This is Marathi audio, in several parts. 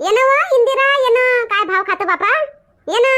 ये ना वा इंदिरा ये ना काय भाव खातो बापा? ये ना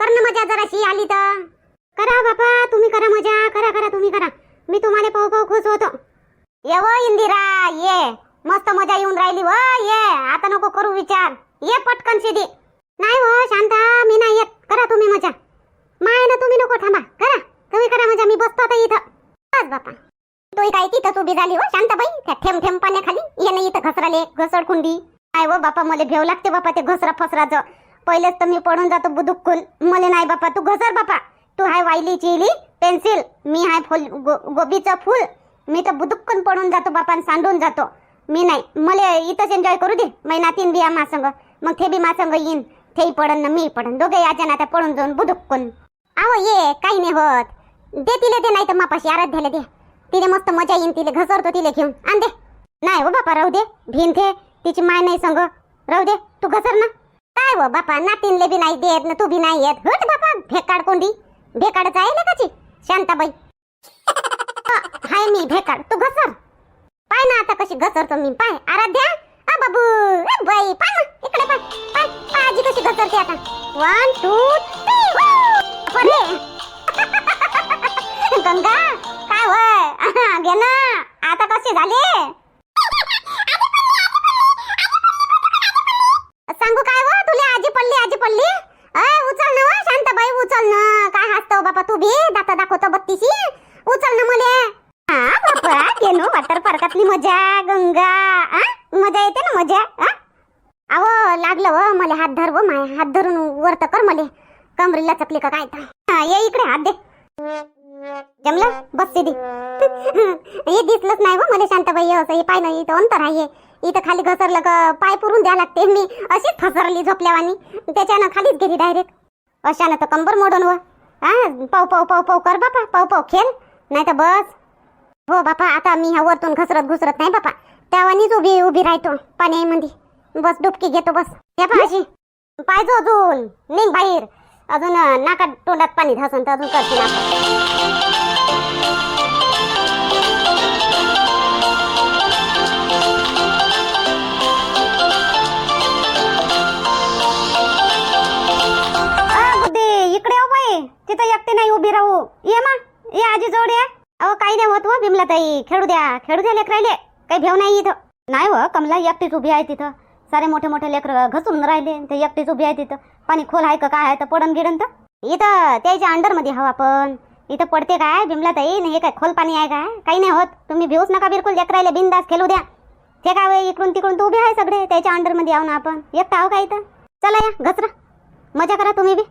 कर ना मजा जराशी आली तर. करा बापा तुम्ही करा मजा. करा करा तुम्ही करा. मी तुम्हाला पाहू पाहू खुश होतो. ये व इंदिरा ये. मस्त मजा येऊन राहिली व ये. आता नको करू विचार. ये पटकन सिधी नाही हो शांता मी नाही येत. करा तुम्ही मजा. माय ना तुम्ही नको थांबा. करा. तुम्ही करा मजा. मी बसतो आता इथं. बस बापा. तोही काय तिथं उभी झाली हो शांताबाई. त्या थेंब थेंब पाण्याखाली ये ना इथं घसराले घसड कुंडी नाही व बापा मला भेव लागते बापा ते घसरा फसराचं. पहिलेच तर मी पडून जातो बुदुक्कुल मले नाही बापा तू घसर बापा. तू हाय वायली चिली पेन्सिल. मी हाय फुल गो, गोबीचं फुल. मी तर बुदुक्कून पडून जातो बापा सांडून जातो. मी नाही. मला इथंच एन्जॉय करू दे. मै नातीन बी मा संग मग ते बी मासंग येईन. तेही पडन ना मी पडन. दोघे याच्या नात्या पडून जाऊन बुदुक्कून. आहो ये. काही नाही होत. दे तिले दे नाही तर मापाशी आराध्याला दे. तिले मस्त मजा येईन तिले घसरतो तिले घेऊन. आण दे. नाही हो बापा राहू दे. भीन थे. तिची माय नाही संग. राहू दे तू घसर ना. काय व बापा नातीनले बी नाही देत ना तू बी नाही येत. हट बापा भेकाड कोंडी. भेकाडच आहे ना काची शांताबाई. हाय मी भेकाड. तू घसर. पाय ना आता कशी घसरतो मी पाय. आराध्या आ बाबू ए बाई पाय ना इकडे पाय पाय पाय आजी कशी घसरते आता. वन टू थ्री अरे. गंगा काय होय? घे ना. आता कशी झाली? उचल ना. काय हसतो हो बापा तू बी? दात दाखवतो बत्तीशी. उचल ना मले. हा बापा गेलो वॉटर पार्कातली मजा गंगा. आ? मजा येते ना मजा अहो लागलं हो, व मला हात धर व माय हात धरून वरत कर मले. कमरीला चकली का काय तर. हा, ये इकडे हात दे. जमलं? बस दे हे दिसलंच नाही व मला शांताबाई असं हे पाय ना इथं अंतर आहे. इथं खाली घसरलं का पाय पुरून द्या लागते. मी अशीच फसरली झोपल्यावानी. त्याच्यानं खालीच गेली डायरेक्ट अशानं तर कंबर मोडून व. हा पाव पाव पाव पाव कर बापा पाव पाव खेळ. नाही तर बस. हो बापा आता मी ह्या वरतून घसरत घुसरत नाही बापा. त्यावानीच उभी उभी राहतो पाण्यामध्ये बस डुबकी घेतो बस. हे पाहिजे अशी पाहिजो अजून. निघ बाहेर. अजून नाकात तोंडात पाणी धासन तर अजून करते बाई एकटे नाही उभी राहू. ये मा ये आजी जवळ ये. अहो काही नाही होत हो, व बिमला ताई खेळू द्या. खेळू द्या लेकरायले काही भेव नाही इथं. नाही व कमला एकटीच उभी आहे तिथं. सारे मोठे मोठे लेकर घसरून राहिले ते एकटीच उभी आहे तिथं. पाणी खोल आहे का काय आहे तर पडन गिडन तर. इथं त्याच्या अंडरमध्ये हवा पण. इथं पडते काय बिमला ताई हे काय खोल पाणी आहे काय? काही नाही होत. तुम्ही भिवूच नका बिलकुल लेकरायले बिंदास खेळू द्या. ते काय होय, इकडून तिकडून तर उभे आहे सगळे. त्याच्या अंडरमध्ये आहो ना आपण. एकटा आहो का इथं? चला या घसरा. मजा करा तुम्ही बी.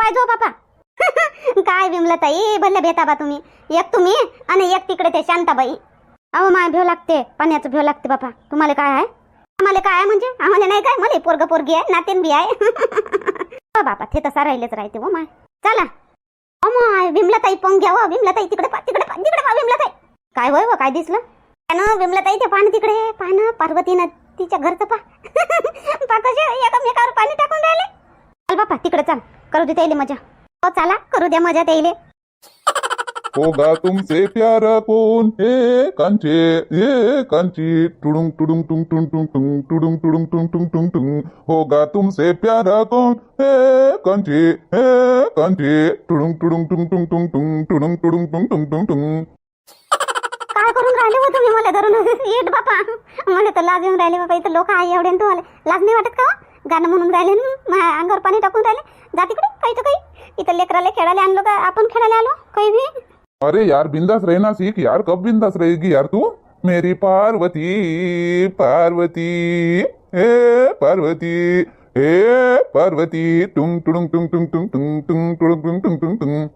पाय बापा काय विमलताई ताई? भल्ले भेटा बा तुम्ही. एक तुम्ही आणि एक तिकडे ते शांताबाई. अहो माय भेव लागते. पाण्याचं भेव लागते बापा. तुम्हाला काय आहे? आम्हाला काय आहे म्हणजे? आम्हाला नाही काय? मला पोरग पोरगी आहे नातेन बी आहे. बापा ते तसा राहिलेच राहते हो माय. चला. अमाय विमला ताई पाहून घ्या विमला ताई तिकडे पा तिकडे पा तिकडे पा विमला ताई. काय होय व काय दिसलं? त्यानं विमला ताई ते पान तिकडे पान पार्वतीनं तिच्या घरचं पा. पा कसे एकमेकावर पाणी टाकून राहिले. चल बापा तिकडे चल. करू दे त्याइले मजा हो चला करू द्या मजा त्याइले होगा तुमसे प्यारा कौन हे कांचे हे कांची टुडुंग टुडुंग टुंग टुंग टुंग टुंग टुडुंग टुडुंग टुंग टुंग टुंग टुंग होगा तुमसे प्यारा कौन हे कांची हे कांची टुडुंग टुडुंग टुंग टुंग टुंग टुंग टुडुंग टुडुंग टुंग टुंग टुंग टुंग काय करून राहिले हो तुम्ही मला धरून येत बापा मला तर लाज येऊन राहिले बाबा इथं लोक आहे एवढे तुम्हाला लाज नाही वाटत का हो? गाणं म्हणून राहिले न, अंगावर पाणी टाकून राहिले. जा तिकडे काही तर काही. इथं लेकराला खेळायला आणलो का? आपण खेळायला आलो काही भी अरे यार बिंदास रहना सीख. यार कब बिंदास रहेगी यार तू? मेरी पार्वती पार्वती हे पार्वती हे पार्वती. टुंग टुडुंग टुंग टुंग टुंग टुंग टुंग टुडुंग टुंग टुंग टुंग टुंग.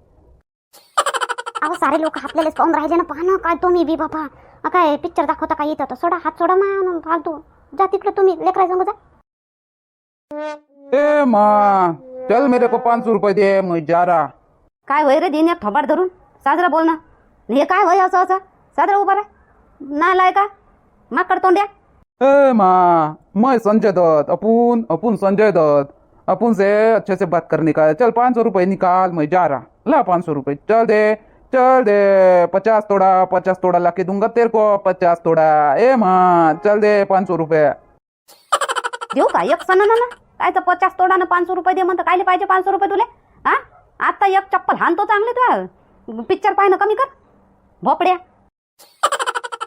अहो सारे लोक आपल्यालाच पाहून राहिले ना. पाहा काय तुम्ही बी बाबा काय पिक्चर दाखवता काय येतं तर सोडा हात सोडा मा फालतू. जा तिकडे तुम्ही लेकरा संग जा. ए माँ चल मेरे को पाँच सौ रुपये दे मैं जा रहा। काय होय रे दिन एक थोबाड धरून? साजरा बोल ना. हे काय होय असं असं? साजरा उभा राय ना लाय का? माकड तोंड्या. ए माँ मैं संजय दत्त अपुन अपुन संजय दत्त. अपुन से अच्छे से बात करने का है चल पाँच सौ रुपये निकाल मैं जा रहा. ला पाँच सौ रुपये. चल दे चल दे पचास तोड़ा पचास तोड़ा ला के दूंगा तेरे को पचास तोड़ा. ए माँ चल दे पाँच सौ रुपये. देऊ का? एक सण ना. काय तर पचास तोडानं पाचशे रुपये दे म्हणतं कायले पाहिजे पाचशे रुपये तुले? हा? आता एक चप्पल हाणतो चांगले तुला पिक्चर पाहिलं कमी कर. भोपड्या.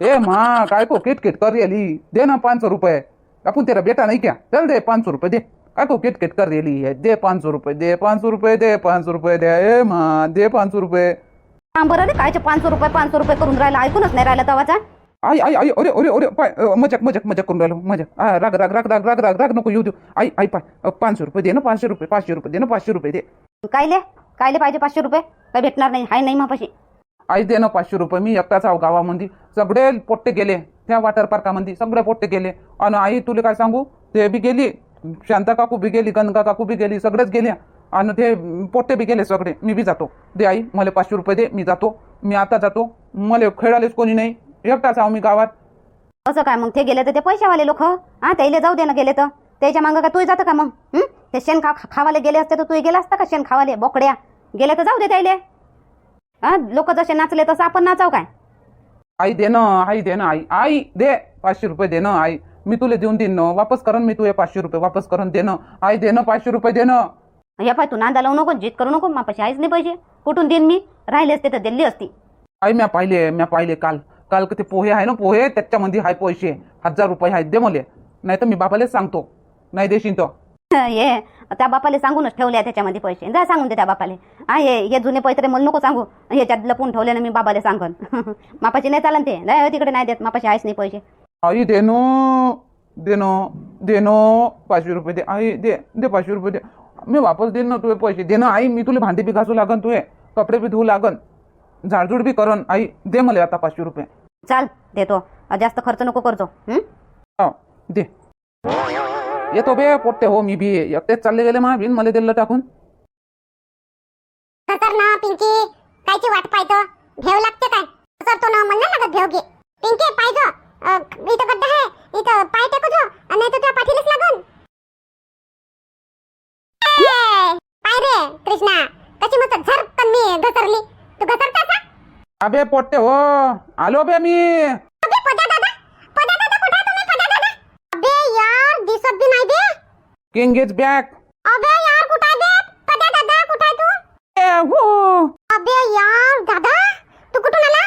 ए मा काय को किट किट कर रेली. दे ना पाँच सौ रुपये. अपन तेरा बेटा नहीं क्या? चल दे पाँच सौ रुपये दे. काय को किट किट कर रेली? है दे पाँच सौ रुपये दे पाँच सौ रुपये दे पाँच सौ रुपये दे. ए माँ दे पाँच सौ रुपये. हा बरं रे कायचे पाचशे रुपये पाचशे रुपये करून राहिला? ऐकूनच नाही राहिला तवाचा. आई आई आई अरे अरे अरे पाय मजाक मजाक मजाक करून राहिलो मजाक. आ, राग राग राग राग राग राग राग नको येऊ देऊ. आई आई पाय पाचशे रुपये दे ना पाचशे रुपये पाचशे रुपये दे ना पाचशे रुपये दे. कायले? कायले पाहिजे पाचशे रुपये? काय भेटणार नाही हाय नाही मापाशी. आई दे ना पाचशे रुपये मी एकटाच आहो गावामध्ये सगळे पोट्टे गेले त्या वॉटर पार्कामध्ये सगळे पोट्टे गेले. आणि आई तुला काय सांगू? ते बी गेली शांता काकू बी गेली गंगा काकू बी गेली सगळेच गेल्या. आणि ते पोट्टे बी गेले सगळे मी बी जातो. दे आई मला पाचशे रुपये दे मी जातो. मी आता जातो. मला खेळालेच कोणी नाही. एकटाच आहो मी गावात. असं काय मग? ते गेले तर ते पैशावाले लोक. हा त्याला जाऊ दे ना गेले तर. त्याच्या मागं का तू जातं का मग? हं? ते शेण खा खावाले गेले असते तर तू गेला असता का शेण खावाले? बोकड्या. गेले तर जाऊ दे त्याले हा लोक जसे नाचले तसं आपण नाचाव काय? आई दे ना आई दे ना आई. आई दे. पाचशे रुपये दे ना आई. मी तुला देऊन देईन ना. वापस करन मी तुझे पाचशे रुपये. वापस करन दे ना. आई दे ना पाचशे रुपये दे ना. हे पाय तू नांदा लावू नको जीत करू नको. मापाशी आहेच नाही पाहिजे. कुठून देईन मी? राहिले असते तर दिल्ली असती. आई म्या पाहिले म्या पाहिले काल. काल ते पोहे आहे ना पोहे त्याच्यामध्ये हाय पैसे हजार रुपये आहेत दे मला. नाही तर मी बाबालाच सांगतो. नाही देशील तो. ये. त्या बापाले सांगूनच ठेवले त्याच्यामध्ये पैसे. जा सांगून दे त्या बापाले. हा हे हे जुने पैसे रे मला नको सांगू. ह्याच्यात लपून ठेवले ना मी बाबाले सांगन. मापाशी नाही चालन ते. नाही तिकडे नाही देत. मापाशी आहेच नाही पैसे. आई दे नो. दे नो. दे नो. पाचशे रुपये दे. आई दे. दे पाचशे रुपये दे. मी वापस देईन ना तुझे पैसे. दे ना आई मी तुला भांडी बी घासू लागन तुझे कपडे बी धुवू लागन. झाडझूड बी करन आई दे मला आता पाचशे रुपये. चाल देतो. जास्त खर्च नको करतो हं? हो दे. येतो बे पोट्टे हो मी बी. एकटेच चालले गेले मा बिन मला दिलं टाकून. ना पिंकी. कायची वाट पाहतो? भेव लागते काय? सर तो ना मला लागत भेव घे पिंकी पाहिजो अ, इथं गड्डा आहे इथं पाय टेकू जो आणि नाही तर तुझ्या पाठीलाच लागून. ए, पाय रे कृष्णा. कशी मस्त झरकन मी घसरली. तू घसरता का? अबे पोट्टे हो. आलो बे मी. अबे पदा दादा पदा दादा कुठे तुम्ही? पदा दादा. अबे यार दिसत बी नाही बे. किंग इज बॅक अबे यार कुठे बे? पदा दादा कुठे तू? हो. अबे यार दादा तू कुठून आला?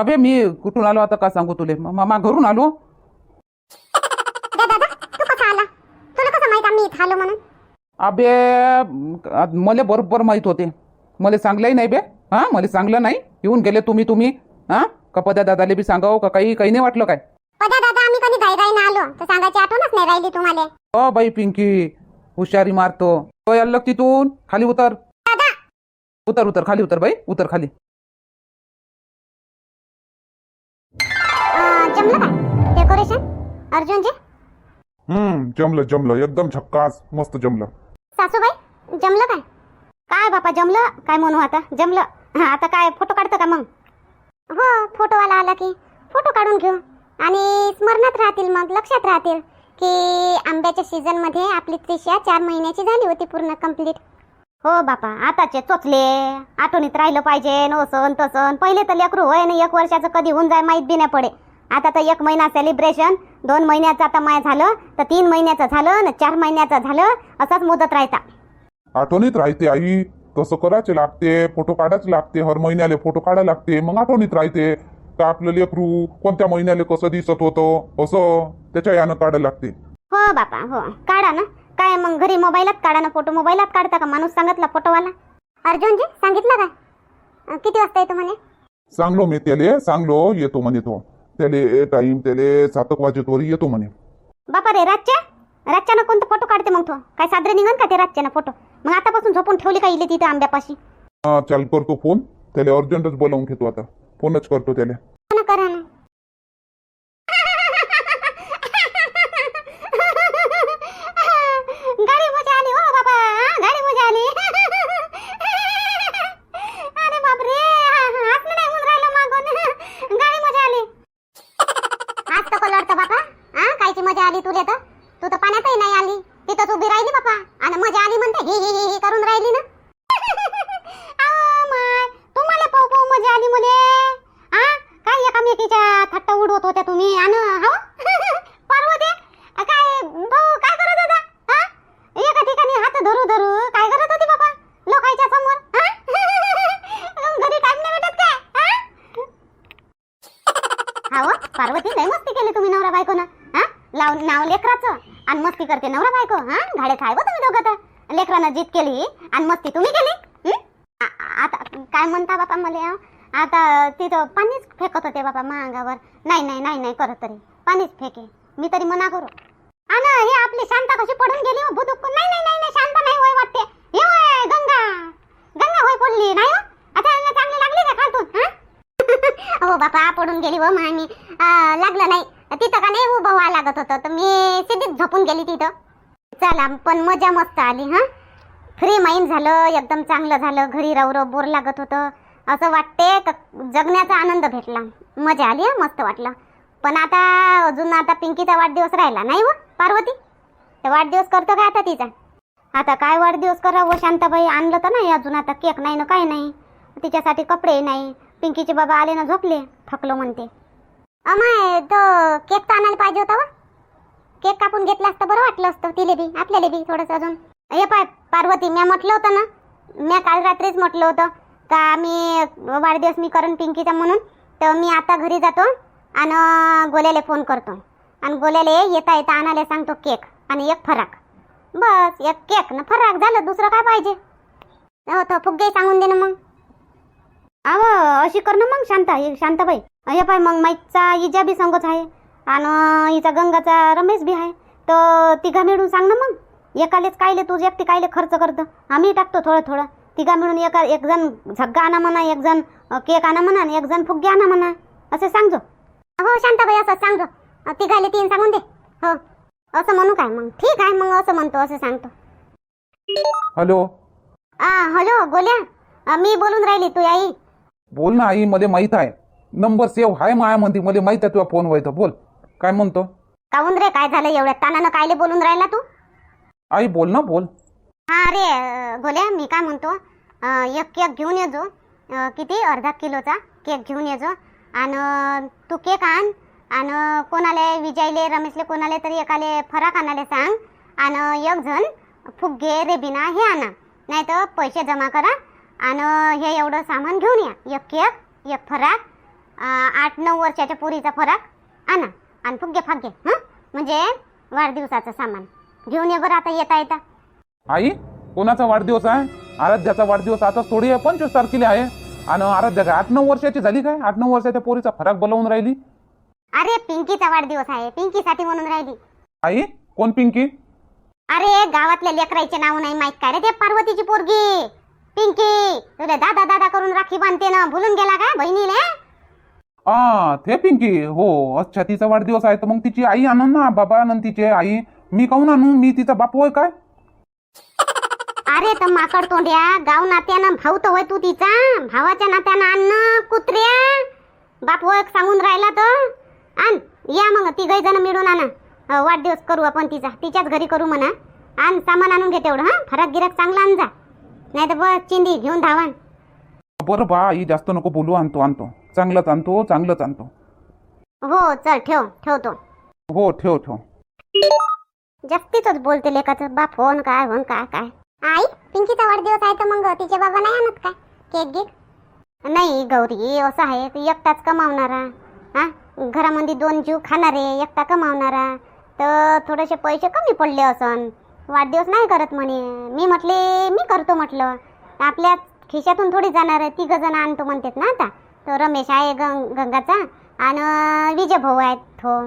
अबे मी कुठून आलो आता का सांगू तुले? मामा घरून आलो. दे दादा तू कसा आला? तुला कसं माहीत आम्ही इथं आलो म्हणून? अबे मला बरोबर माहीत होते. मला सांगलंही नाही बे. हा मला सांगलं नाही. येऊन गेले तुम्ही तुम्ही. हा? का पद्या दादाले बी सांगाव का काही काही नाही वाटलं काय? पदा दादा आम्ही कधी घाई घाई आलो. तर सांगायची आठवणच नाही राहिली तुम्हाला. अ बाई पिंकी हुशारी मारतो. तो यायला तिथून. खाली उतर. दादा! उतर उतर खाली उतर बाई. उतर खाली. अं, जमलं काय? डेकोरेशन अर्जुनजी? हम्म जमलं जमलं. एकदम झक्कास मस्त जमलं. सासूबाई जमलं काय? काय बापा जमलं? काय म्हणू आता? जमलं? हा आता काय फोटो काढतं का मग? हो फोटोवाला आला की. फोटो काढून घेऊ. आणि स्मरणात राहतील मग लक्षात राहतील की आंब्याच्या सीझनमध्ये आपली त्रिशा चार महिन्याची झाली होती पूर्ण कंप्लीट हो बापा आताचे चोचले. आठवणीत राहिलं पाहिजे नसन तसन पहिले तर लेकरू होय ना एक वर्षाचं कधी होऊन जाय माहीत बी नाही पडे. आता तर एक महिना सेलिब्रेशन दोन महिन्याचं आता माय झालं तर तीन महिन्याचं झालं ना चार महिन्याचं झालं असंच मुदत राहता. आठवणीत राहते आई. तसं करायचे लागते फोटो काढायचे लागते हर महिन्याले फोटो काढायला लागते. मग आठवणीत राहते का आपलं लेकरू कोणत्या महिन्याले कसं दिसत होतं असं त्याच्या यानं काढायला लागते. हो बापा हो. काढा ना. काय मग घरी मोबाईलात काढा ना फोटो. मोबाईलात काढता का माणूस सांगितला फोटोवाला? अर्जुनजी सांगितलं काय अं, किती वाजता येतो म्हणे? सांगलो मी त्याले सांगलो येतो म्हणे तो. त्याले टाइम त्याले सातक वाजेतवर येतो म्हणे. बापा रे रातच्या? रातच्यानं कोणता फोटो काढते मग तो? काय साजरे निघन का ते रातच्यानं फोटो? मग आतापासून झोपून ठेवली का इले तिथं आंब्यापाशी? हा चाल करतो फोन. त्याला अर्जंटच बोलावून घेतो आता. फोनच करतो त्याला. हो ना करा ना गाडी मजा आली हो बाबा हा, गाडी मजा आली अरे बापरे हसणं नाही होऊन राहिलं मागून गाडी मजा आली आज तर कलडतं बापा हा कायची मजा आली तुले तर तू तर पाण्यातही नाही आली तिथंच उभी राहिली बापा. आणि मजा आली म्हणते. ही ही ही ही करून राहिली ना अहो माय तुम्हाला पाहू पाहू मजा आली मुले हा काय एकामेकीच्या थट्टा उडवत होत्या तुम्ही आणि हो पार्वती अ, काय भाऊ काय करत लाव नाव लेकराचं आणि मस्ती करते नवरा बायको हा? गाडे खाय तुम्ही दोघं तर लेकरानं जीत केली. आणि मस्ती तुम्ही केली? आता काय म्हणता बापा मला आता तिथं पाणीच फेकत होते बापा महागावर नाही नाही नाही नाही करत तरी. पाणीच फेके. मी तरी मना करू. आणि हे आपली शांता कशी पडून गेली हो, बुदुक नाही नाही नाही शांता नाही होय वाटते. हे होय गंगा. गंगा होय पडली नाही हो? आता चांगली लागली का खालतून हो? बापा पडून गेली हो मामी. लागलं नाही. तिथं का नाही उभं व्हावं लागत होतं. तर मी सिद्धीच झोपून गेली तिथं. चला पण मजा मस्त आली हा? फ्री माइंड झालं एकदम चांगलं झालं. घरी राहू बोर लागत होतं. असं वाटते का जगण्याचा आनंद भेटला. मजा आली हं, मस्त वाटलं. पण आता अजून आता पिंकीचा वाढदिवस राहिला नाही व पार्वती? तर वाढदिवस करतो का आता तिचा? आता काय वाढदिवस करावं शांताबाई? आणलं तर नाही अजून आता केक नाही ना काही नाही. तिच्यासाठी कपडे नाही. पिंकीचे बाबा आले ना झोपले थकलो म्हणते. अमाय तो केक तर आणायला पाहिजे होता हो. वा केक कापून घेतला असतं बरं वाटलं असतं. तिले बी आपल्याला बी थोडंसं अजून. हे पाय पार्वती म्या म्हटलं होतं ना म्या काल रात्रीच म्हटलं होतं का मी वाढदिवस मी करून पिंकीचा म्हणून तर मी आता घरी जातो आणि गोल्याला फोन करतो. आणि गोल्याला येता येता आणायला सांगतो केक आणि एक फराक. बस एक केक ना फराक झालं दुसरं काय पाहिजे? हो तो फुग्गे सांगून दे ना मग. अव अशी कर ना मग शांता शांताबाई. हे पाय मग माईकचा इजा बी संगच आहे. आणि हिचा गंगाचा रमेश बी आहे. तर तिघा मिळून सांग ना मग. एकालेच कायले तू एकटी कायले खर्च करतं. आम्ही टाकतो थोडं थोडं. तिघा मिळून एका एक जण झग्गा आणा म्हणा एक जण केक आणा म्हणा आणि एक जण फुगे आणा म्हणा. असं सांगजो. हो शांताबाई असं सांगजो. अ, तिघाले तीन सांगून दे. हो. असं म्हणू काय मग? ठीक आहे मग असं म्हणतो असं सांगतो. हॅलो. आ हॅलो गोल्या अ, मी बोलून राहिली तू आई बोल ना आई मला माहीत आहे. नंबर सेव्ह आहे माया म्हणते मला माहीत आहे तुझा फोन व्हायचं बोल. काय म्हणतो? काहून रे? काय झालं? एवढ्या तानानं कायले बोलून राहिला तू? आई बोल ना बोल. हा अरे गोल्या मी काय म्हणतो? अ, एक केक घेऊन येजो अ, किती? अर्धा किलोचा केक घेऊन येजो आणि तू केक आण. आणि कोणाला विजयले रमेशले कोणाला तरी एकाले फराक आणायला सांग. आणि एक जण फुगे रेबिना हे आणा. नाही तर पैसे जमा करा. आणि हे एवढं सामान घेऊन या. एक केक एक फराक आठ नऊ वर्षाच्या पोरीचा फराक आणा आणि फुगे फागे हां? म्हणजे वाढदिवसाचं सामान. घेऊन ये बरं आता येता येता. आई कोणाचा वाढदिवस आहे? आराध्याचा वाढदिवस आता थोडी आहे पंचवीस तारखेला आहे. आणि आराध्या काय आठ नऊ वर्षाची झाली काय? आठ नऊ वर्षाच्या पोरीचा फराक बोलावून राहिली? अरे पिंकीचा वाढदिवस आहे. पिंकीसाठी म्हणून राहिली. आई कोण पिंकी? अरे गावातल्या लेकराचे नाव नाही माहीत काय रे ते? पार्वतीची पोरगी. पिंकी तुला दादा दादा करून राखी बांधते ना भुलून गेला का बहिणीने आ ते पिंकी हो अच्छा तिचा वाढदिवस आहे तर मग तिची आई आणून ना बाबा आणि तिचे आई. मी काहून आणू? मी तिचा बापू आहे काय? अरे तर माकड तोंड्या गाव नात्यानं भाऊ तर होय तू तिचा भावाच्या नात्यानं आण कुत्र्या. बाप होय सांगून राहिला तर आण या मग तिघही जण मिळून आणा. अ, वाढदिवस करू आपण तिचा तिच्याच घरी करू म्हणा. आण सामान आणून घे तेवढं हा? फरक गिरक चांगला आण जा. नाही तर बस चिंदी घेऊन धावान. बरं बा आई जास्त नको बोलू आणतो आणतो. चांगलंच आणतो चांगलंच आणतो. हो चल ठेव ठेवतो. हो ठेव ठेव. जास्तीच बोलते लेखाचं बा फोन काय फोन काय काय. आई पिंकीचा वाढदिवस आहे तर मग तिचे बाबा नाही आणत काय? केक गिक? नाही गौरी असं आहे की एकटाच कमावणारा. हा? घरामध्ये दोन जीव खाणारे एकटा कमावणारा. तर थोडेसे पैसे कमी पडले असन. वाढदिवस नाही करत म्हणे. मी म्हटले मी करतो म्हटलं. आपल्या खिशातून थोडी जाणार आहे तिघं जण आणतो म्हणतात ना आता. तो रमेश आहे गंग गंगाचा आणि विजय भाऊ आहेत. तो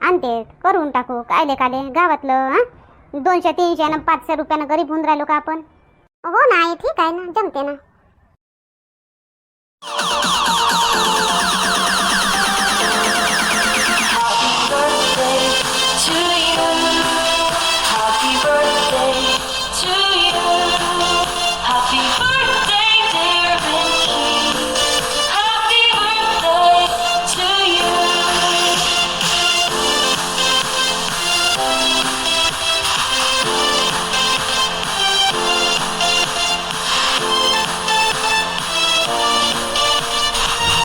आणते करून टाकू. कायले काले गावातलं हा? दोनशे तीनशे ना पाचशे रुपयानं गरीब होऊन राहिलो का आपण? हो ना ठीक आहे ना जमते ना.